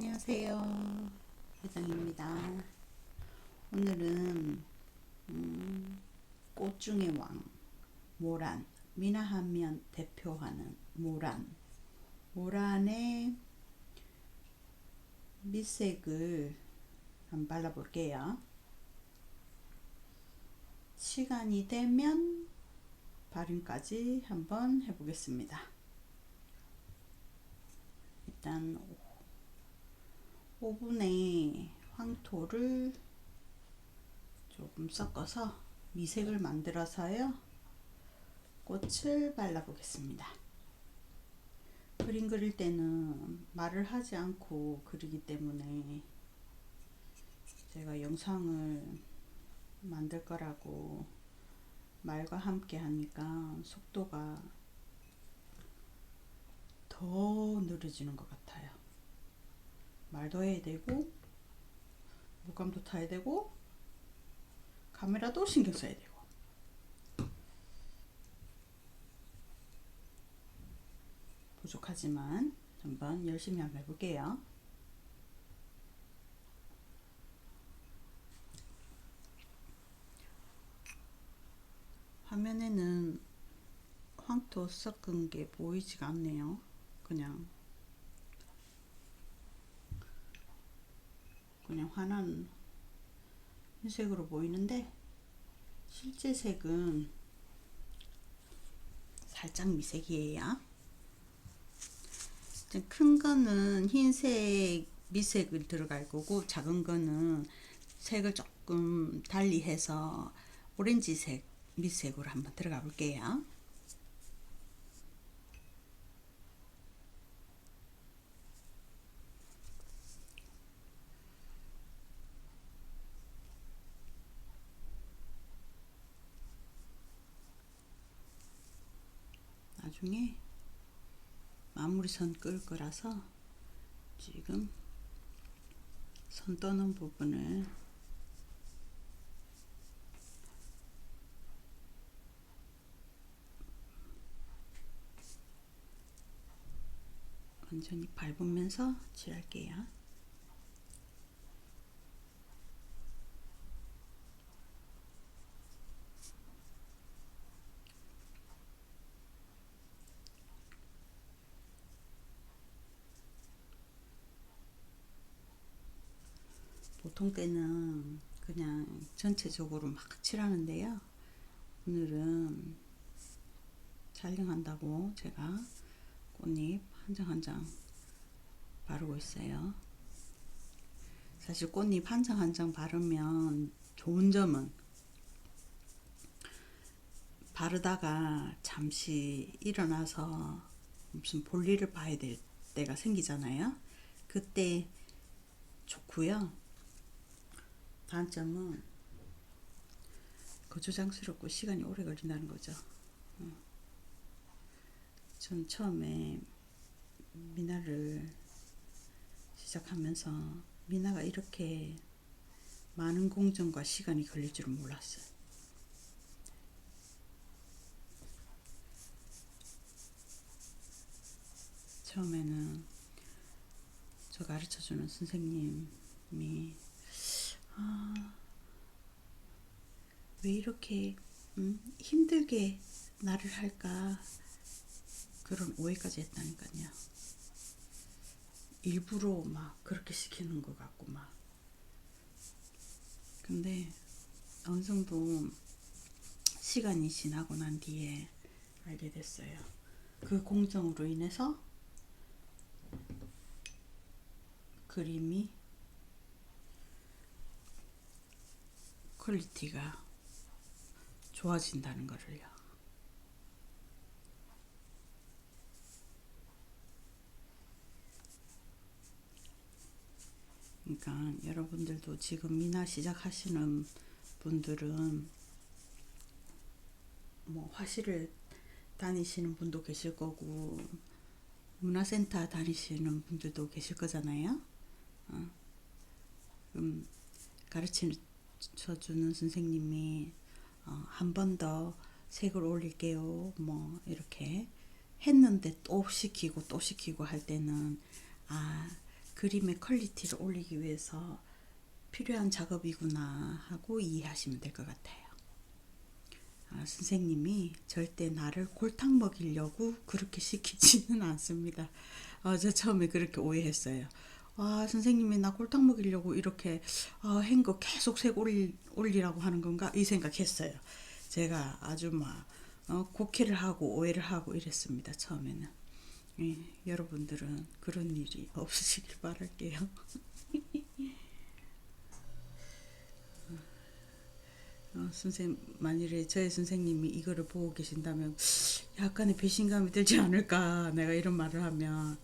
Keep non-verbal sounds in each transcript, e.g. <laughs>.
안녕하세요. 회장입니다. 오늘은 음, 꽃 중의 왕 모란 미나하면 대표하는 모란 모란의 밑색을 한번 발라볼게요. 시간이 되면 발음까지 한번 해보겠습니다. 일단 오븐에 황토를 조금 섞어서 미색을 만들어서요. 꽃을 발라 보겠습니다. 그림 그릴 때는 말을 하지 않고 그리기 때문에 제가 영상을 만들 거라고 말과 함께 하니까 속도가 더 느려지는 것 같아요 말도 해야 되고 물감도 타야 되고 카메라도 신경 써야 되고 부족하지만 한번 열심히 한번 해볼게요. 화면에는 황토 섞은 게 보이지가 않네요. 그냥 그냥 환한 흰색으로 보이는데 실제 색은 살짝 미색이에요. 큰 거는 흰색 미색을 들어갈 거고 작은 거는 색을 조금 달리 해서 오렌지색 미색으로 한번 들어가 볼게요. 나중에 마무리 선 끌 거라서 지금 선 떠는 부분을 완전히 밟으면서 칠할게요. 보통 때는 그냥 전체적으로 막 칠하는데요. 오늘은 촬영한다고 제가 꽃잎 한 장 한 장 바르고 있어요. 사실 꽃잎 한 장 한 장 바르면 좋은 점은 바르다가 잠시 일어나서 무슨 볼일을 봐야 될 때가 생기잖아요. 그때 좋고요. 단점은 거추장스럽고 시간이 오래 걸린다는 거죠. 전 처음에 미나를 시작하면서 미나가 이렇게 많은 공정과 시간이 걸릴 줄은 몰랐어요. 처음에는 저 가르쳐 주는 선생님이 아, 왜 이렇게 음, 힘들게 나를 할까 그런 오해까지 했다니까요. 일부러 막 그렇게 시키는 것 같고 막 근데 어느 정도 시간이 지나고 난 뒤에 알게 됐어요. 그 공정으로 인해서 그림이 퀄리티가 좋아진다는 거를요. 그러니까 여러분들도 지금 미나 시작하시는 분들은 뭐 화실을 다니시는 분도 계실 거고 문화센터 다니시는 분들도 계실 거잖아요. 어. 그럼 가르 쳐 주는 선생님이 어, 한번 더 색을 올릴게요. 뭐 이렇게 했는데 또 시키고 또 시키고 할 때는 아 그림의 퀄리티를 올리기 위해서 필요한 작업이구나 하고 이해하시면 될 것 같아요. 아, 선생님이 절대 나를 골탕 먹이려고 그렇게 <laughs> 시키지는 않습니다. 아, 저 처음에 그렇게 오해했어요. 아, 선생님이 나 골탕 먹이려고 이렇게 아, 한거 계속 색 올리, 올리라고 하는 건가? 이 생각했어요. 제가 아주 막 어, 곡해를 하고 오해를 하고 이랬습니다. 처음에는. 예, 여러분들은 그런 일이 <laughs> 없으시길 바랄게요. <laughs> 어, 선생님 만일에 저희 선생님이 이거를 보고 계신다면 약간의 배신감이 들지 않을까 내가 이런 말을 하면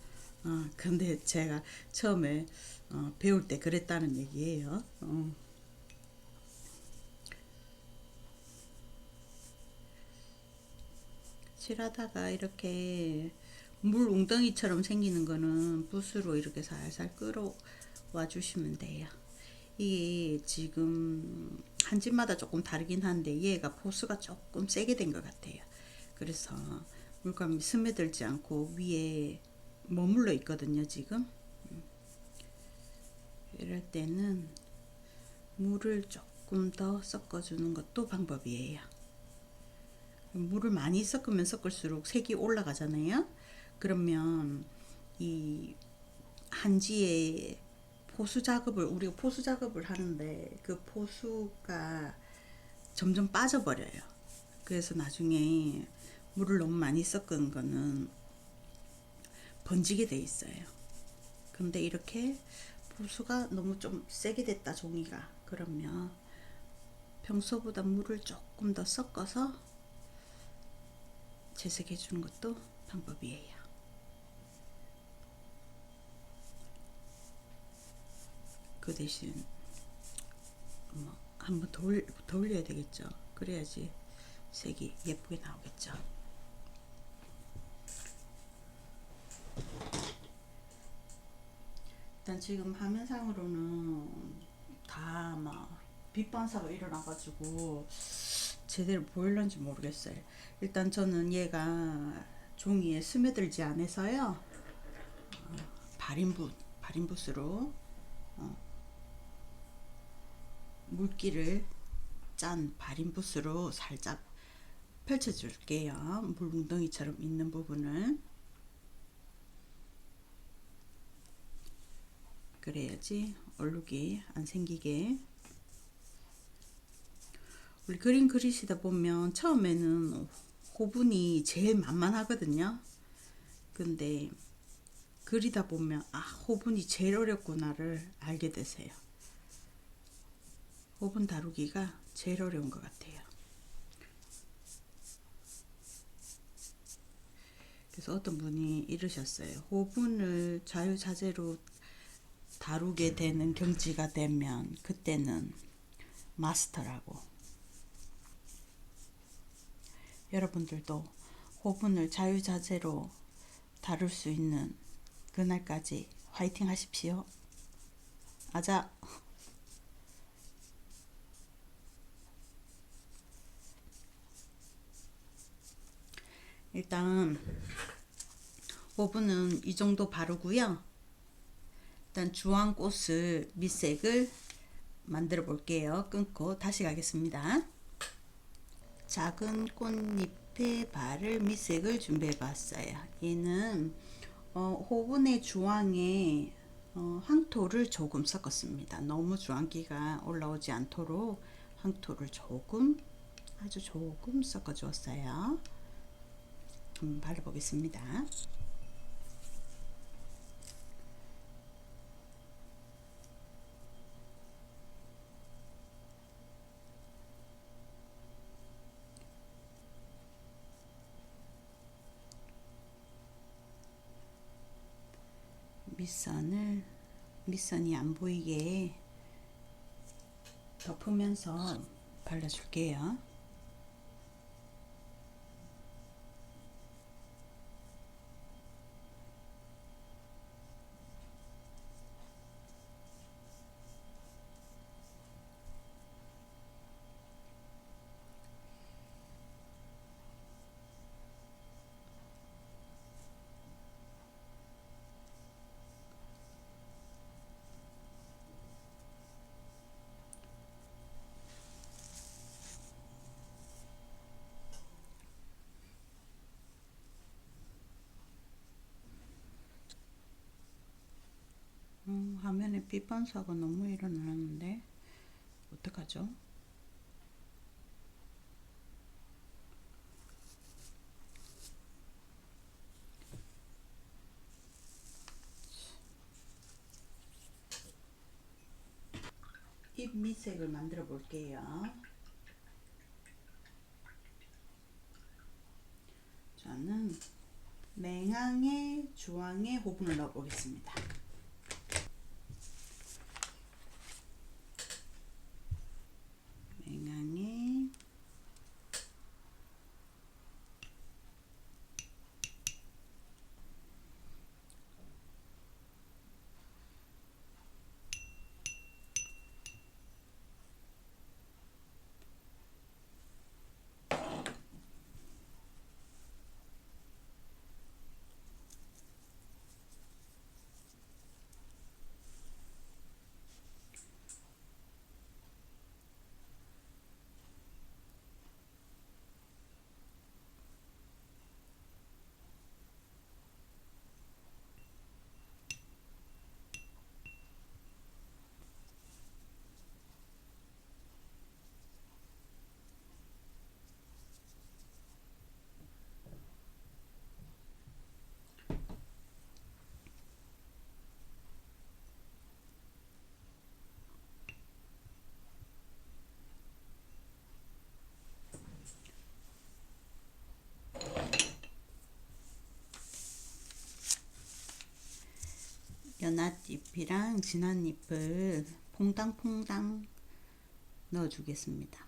어, 근데 제가 처음에 어, 배울 때 그랬다는 얘기예요. 어. 칠하다가 이렇게 물 웅덩이처럼 생기는 거는 붓으로 이렇게 살살 끌어와 주시면 돼요. 이게 지금 한 집마다 조금 다르긴 한데 얘가 포스가 조금 세게 된 것 같아요. 그래서 물감이 스며들지 않고 위에 머물러 있거든요, 지금. 이럴 때는 물을 조금 더 섞어주는 것도 방법이에요. 물을 많이 섞으면 섞을수록 색이 올라가잖아요. 그러면 이 한지에 포수 작업을 우리가 포수 작업을 하는데 그 포수가 점점 빠져버려요. 그래서 나중에 물을 너무 많이 섞은 거는 번지게 돼 있어요. 근데 이렇게 포수가 너무 좀 세게 됐다 종이가 그러면 평소보다 물을 조금 더 섞어서 재색해 주는 것도 방법이에요. 그 대신 뭐 한번 돌, 돌려야 되겠죠. 그래야지 색이 예쁘게 나오겠죠. 일단 지금 화면상으로는 다 막 빛반사가 일어나가지고 제대로 보일런지 모르겠어요. 일단 저는 얘가 종이에 스며들지 않아서요. 어, 발인붓, 발인붓으로 어, 물기를 짠 발인붓으로 살짝 펼쳐줄게요. 물웅덩이처럼 있는 부분을 그래야지 얼룩이 안 생기게 우리 그림 그리시다 보면 처음에는 호분이 제일 만만하거든요. 근데 그리다 보면 아 호분이 제일 어렵구나를 알게 되세요. 호분 다루기가 제일 어려운 것 같아요. 그래서 어떤 분이 이러셨어요. 호분을 자유자재로 다루게 되는 경지가 되면 그때는 마스터라고 여러분들도 호분을 자유자재로 다룰 수 있는 그날까지 화이팅 하십시오. 아자. 일단 호분은 이 정도 바르고요. 일단 주황꽃을 밑색을 만들어 볼게요. 끊고 다시 가겠습니다. 작은 꽃잎의 발을 밑색을 준비해 봤어요. 얘는 어, 호분의 주황에 어, 황토를 조금 섞었습니다. 너무 주황기가 올라오지 않도록 황토를 조금 아주 조금 섞어 주었어요. 한번 발라보겠습니다. 밑선을 밑선이 안 보이게 덮으면서 발라줄게요. 화면에 빛 반사가 너무 일어나는데 어떡하죠? 잎 밑색을 만들어 볼게요. 저는 맹항에 주황에 호분을 넣어 보겠습니다. 맹항에 연한잎이랑 진한 잎을 퐁당퐁당 넣어주겠습니다.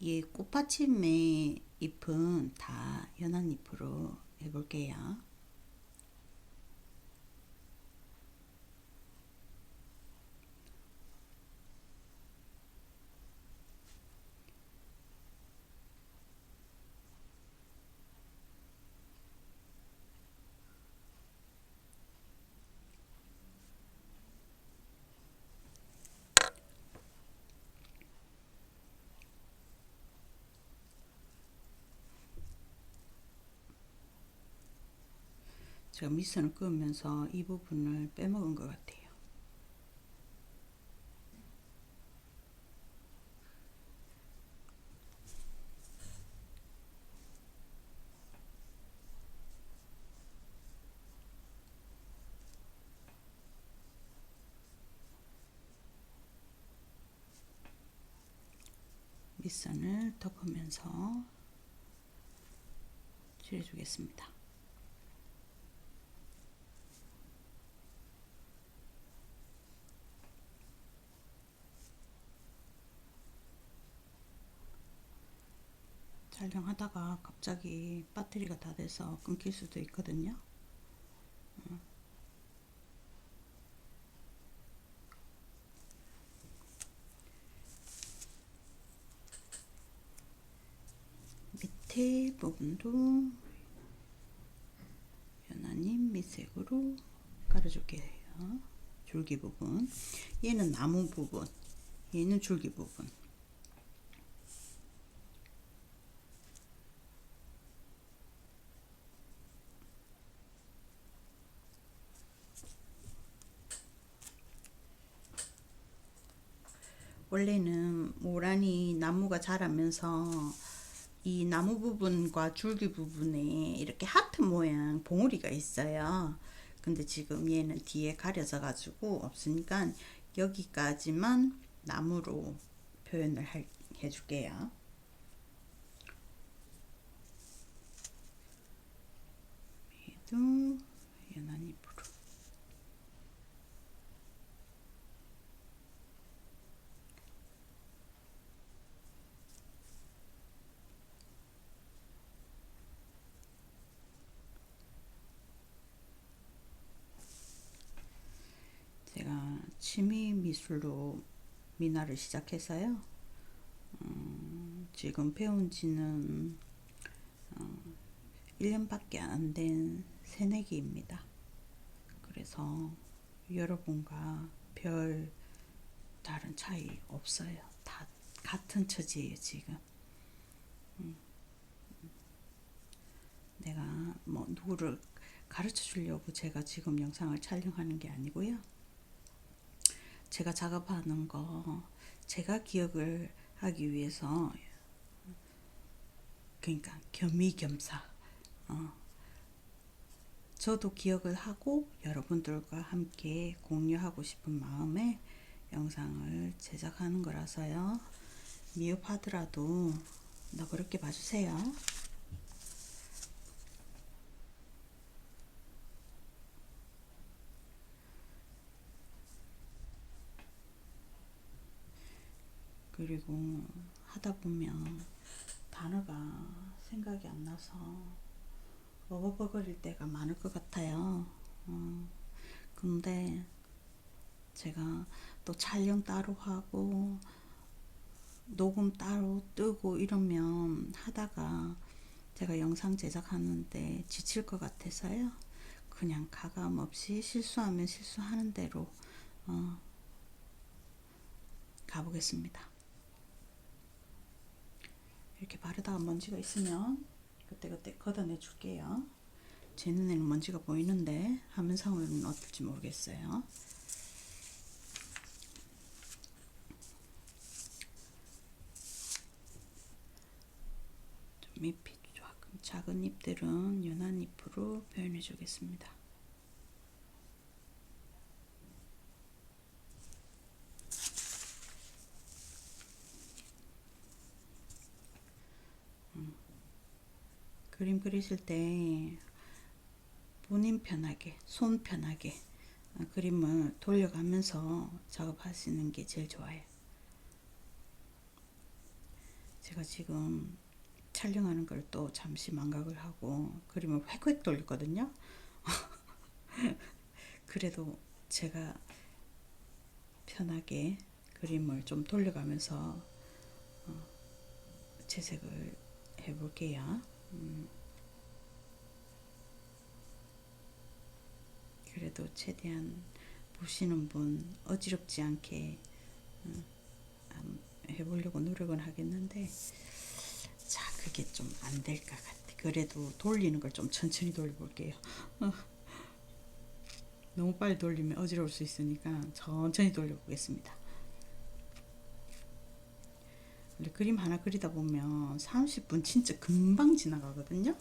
이 꽃받침의 잎은 다 연한 잎으로 해볼게요. 제가 미선을 그으면서 이 부분을 빼먹은 것 같아요. 밑선을 덮으면서 칠해주겠습니다. 촬영하다가 갑자기 배터리가 다 돼서 끊길 수도 있거든요. 밑에 부분도 연한님 밑색으로 깔아줄게요. 줄기 부분. 얘는 나무 부분. 얘는 줄기 부분. 원래는 모란이 나무가 자라면서 이 나무 부분과 줄기 부분에 이렇게 하트 모양 봉우리가 있어요. 근데 지금 얘는 뒤에 가려져 가지고 없으니까 여기까지만 나무로 표현을 할, 해줄게요. 얘도 연한 잎으로 제가 취 미 미술로 미나를 시작해서요. 음, 지금 배운 지는 어, 1년밖에 안 된 새내기입니다. 그래서 여러분과 별 다른 차이 없어요. 다 같은 처지예요, 지금. 음, 내가 뭐 누구를 가르쳐 주려고 제가 지금 영상을 촬영하는 게 아니고요. 제가 작업하는 거 제가 기억을 하기 위해서 그러니까 겸이겸사 어, 저도 기억을 하고 여러분들과 함께 공유하고 싶은 마음에 영상을 제작하는 거라서요. 미흡하더라도 너그럽게 봐주세요. 그리고 하다 보면 단어가 생각이 안 나서 어버버거릴 때가 많을 것 같아요. 어, 근데 제가 또 촬영 따로 하고 녹음 따로 뜨고 이러면 하다가 제가 영상 제작하는데 지칠 것 같아서요. 그냥 가감 없이 실수하면 실수하는 대로 어, 가보겠습니다. 이렇게 바르다가 먼지가 있으면 그때그때 걷어내 줄게요. 제 눈에는 먼지가 보이는데 화면상으로는 어떨지 모르겠어요. 좀 잎이 조금 작은 잎들은 연한 잎으로 표현해 주겠습니다. 그림 그리실 때 본인 편하게, 손 편하게 어, 그림을 돌려가면서 작업하시는 게 제일 좋아요. 제가 지금 촬영하는 걸 또 잠시 망각을 하고 그림을 획획 돌렸거든요. <laughs> 그래도 제가 편하게 그림을 좀 돌려가면서 어, 채색을 해볼게요. 음. 그래도 최대한 보시는 분 어지럽지 않게 음, 해보려고 노력은 하겠는데 자 그게 좀 안 될 것 같아 그래도 돌리는 걸 좀 천천히 돌려볼게요 어. 너무 빨리 돌리면 어지러울 수 있으니까 천천히 돌려보겠습니다 원래 그림 하나 그리다 보면 30분 진짜 금방 지나가거든요.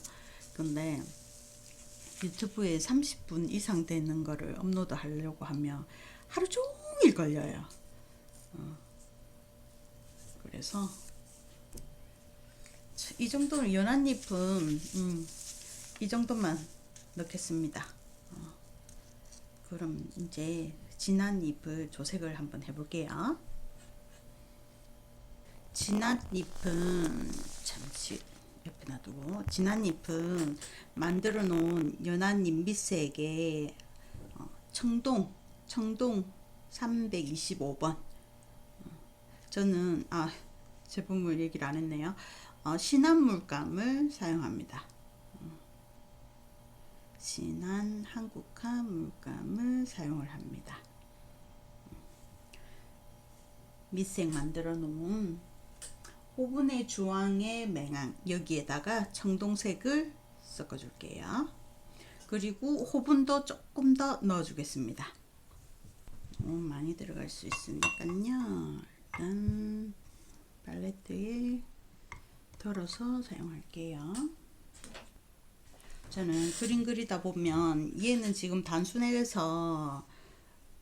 근데 유튜브에 30분 이상 되는 거를 업로드 하려고 하면 하루 종일 걸려요. 어. 그래서 이 정도는 연한 잎은 음, 이 정도만 넣겠습니다. 어. 그럼 이제 진한 잎을 조색을 한번 해볼게요. 진한 잎은 잠시 옆에 놔두고 진한 잎은 만들어 놓은 연한 잎 밑색에 어, 청동 청동 325번. 저는 아 제품을 얘기를 안 했네요. 어, 신한 물감을 사용합니다. 신한 한국화 물감을 사용을 합니다. 밑색 만들어 놓은 호분의 주황의 맹황 여기에다가 청동색을 섞어 줄게요. 그리고 호분도 조금 더 넣어 주겠습니다. 너무 많이 들어갈 수 있으니까요. 일단 팔레트에 덜어서 사용할게요. 저는 그림 그리다 보면 얘는 지금 단순해서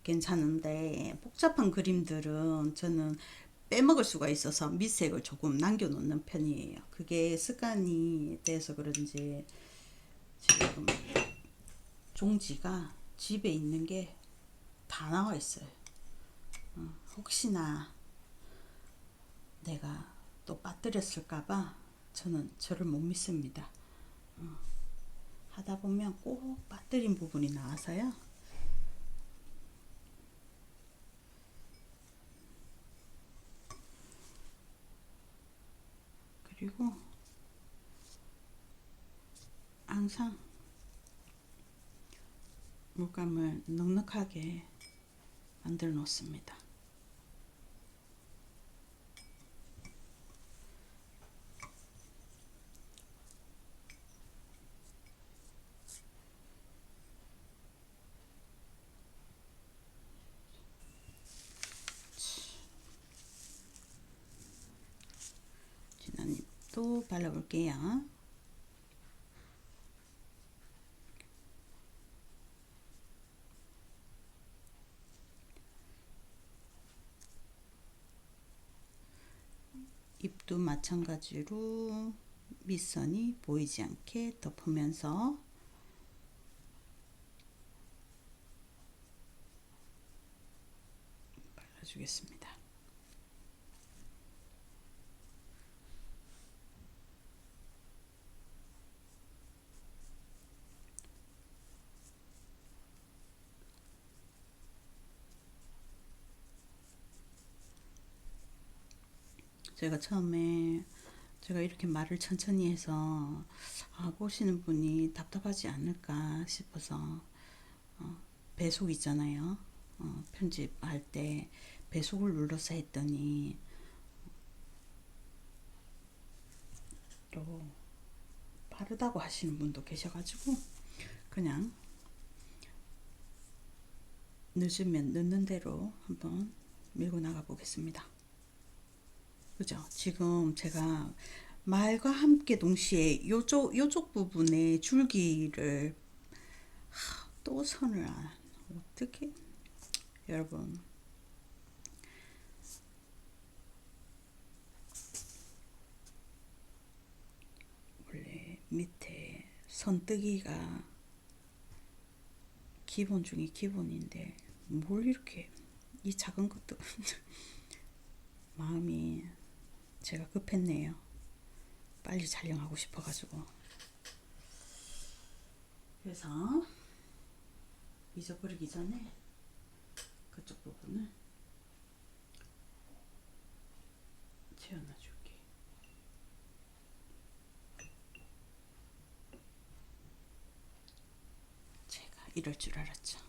괜찮은데 복잡한 그림들은 저는 빼먹을 수가 있어서 밑색을 조금 남겨놓는 편이에요. 그게 습관이 돼서 그런지 지금 종지가 집에 있는 게 다 나와 있어요. 어, 혹시나 내가 또 빠뜨렸을까봐 저는 저를 못 믿습니다. 어, 하다 보면 꼭 빠뜨린 부분이 나와서요. 그리고 항상 물감을 넉넉하게 만들어 놓습니다. 위에도 발라볼게요. 입도 마찬가지로 밑선이 보이지 않게 덮으면서 발라주겠습니다. 제가 처음에 제가 이렇게 말을 천천히 해서 아, 보시는 분이 답답하지 않을까 싶어서 어, 배속 있잖아요. 어, 편집할 때 배속을 눌러서 했더니 또 빠르다고 하시는 분도 계셔가지고 그냥 늦으면 늦는 대로 한번 밀고 나가 보겠습니다. 그죠? 지금 제가 말과 함께 동시에 요쪽 요쪽 부분에 줄기를 하, 또 선을 안 어떻게 여러분 원래 밑에 선뜨기가 기본 중에 기본인데 뭘 이렇게 이 작은 것도 <laughs> 마음이 제가 급했네요. 빨리 촬영하고 싶어가지고. 그래서 잊어버리기 전에 그쪽 부분을 채워놔줄게. 제가 이럴 줄 알았죠.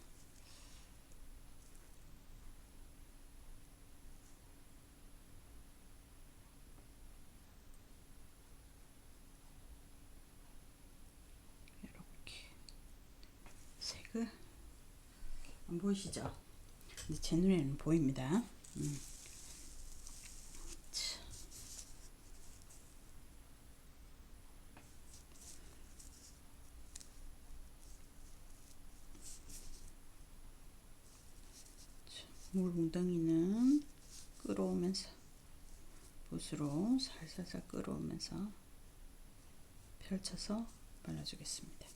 이렇게 색을 안 보이시죠? 근데 제 눈에는 보입니다. 음. 물 웅덩이는 끌어오면서 붓으로 살살살 끌어오면서 펼쳐서 발라주겠습니다.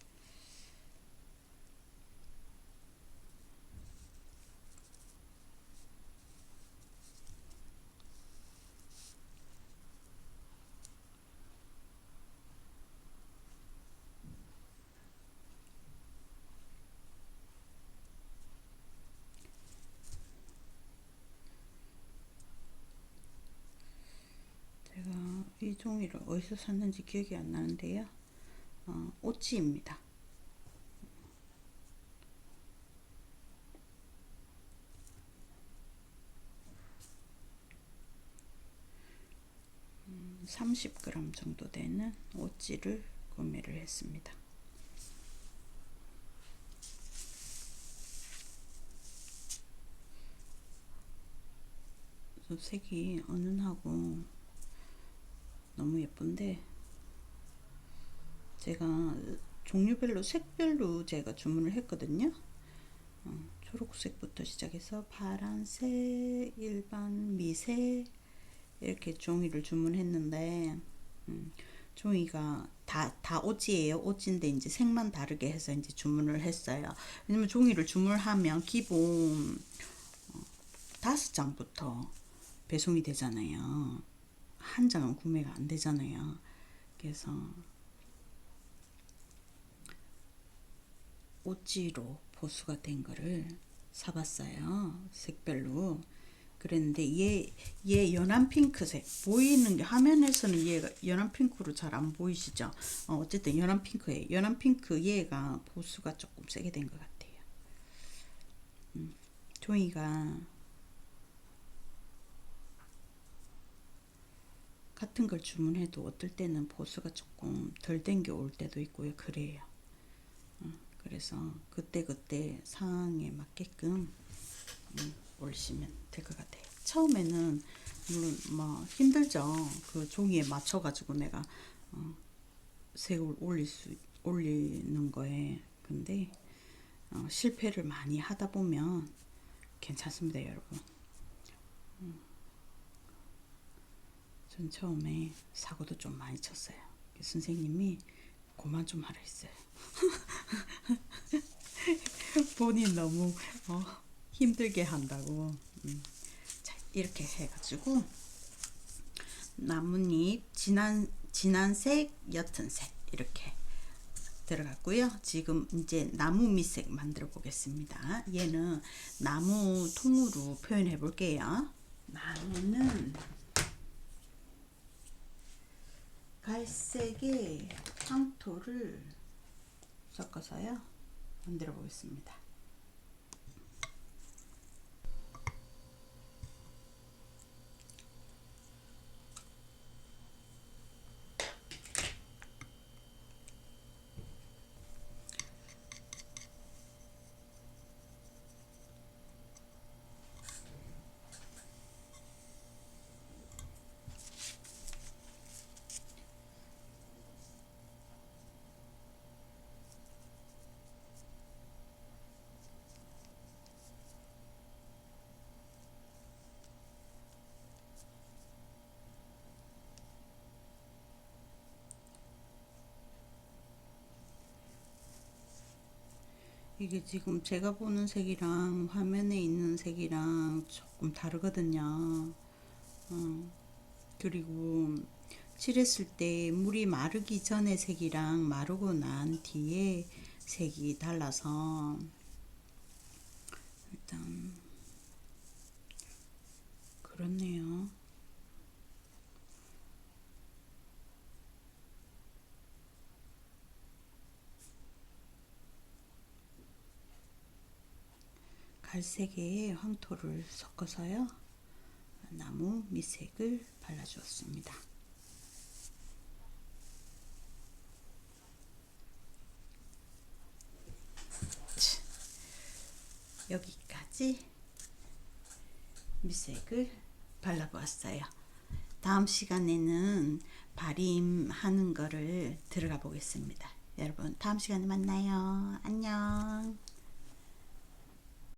제가 이 종이를 어디서 샀는지 기억이 안 나는데요. 어, 오찌입니다. 음, 30g 정도 되는 오찌를 구매를 했습니다. 색이 은은하고 너무 예쁜데 제가 종류별로 색별로 제가 주문을 했거든요. 어, 초록색부터 시작해서 파란색, 일반 미색 이렇게 종이를 주문했는데 음, 종이가 다, 다 오지예요. 오지인데 이제 색만 다르게 해서 이제 주문을 했어요. 왜냐면 종이를 주문하면 기본 어, 다섯 장부터 배송이 되잖아요. 한 장은 구매가 안 되잖아요. 그래서 오지로 보수가 된 거를 사봤어요. 색별로. 그랬는데 얘, 얘 연한 핑크색 보이는 게 화면에서는 얘가 연한 핑크로 잘 안 보이시죠? 어, 어쨌든 연한 핑크예요. 연한 핑크 얘가 보수가 조금 세게 된 것 같아요. 음, 종이가 같은 걸 주문해도 어떨 때는 보수가 조금 덜 땡겨 올 때도 있고요. 그래요. 어, 그래서 그때그때 상황에 맞게끔 음, 올리시면 될 것 같아요. 처음에는 물론 뭐 힘들죠. 그 종이에 맞춰 가지고 내가 어, 색을 올릴 수 올리는 거에 근데 어, 실패를 많이 하다 보면 괜찮습니다, 여러분. 음. 전 처음에 사고도 좀 많이 쳤어요. 선생님이 그만 좀 하라 했어요. <laughs> 본인 너무 어, 힘들게 한다고. 음. 자, 이렇게 해가지고 나뭇잎 진한 진한색, 옅은 색 이렇게 들어갔고요. 지금 이제 나무 밑색 만들어 보겠습니다. 얘는 나무 통으로 표현해 볼게요. 나무는 갈색의 황토를 섞어서요. 만들어 보겠습니다. 이게 지금 제가 보는 색이랑 화면에 있는 색이랑 조금 다르거든요. 어, 그리고 칠했을 때 물이 마르기 전에 색이랑 마르고 난 뒤에 색이 달라서 일단 그렇네요. 갈색의 황토를 섞어서요. 나무 밑색을 발라주었습니다. 여기까지 밑색을 발라보았어요. 다음 시간에는 발림하는 거를 들어가 보겠습니다. 여러분 다음 시간에 만나요. 안녕.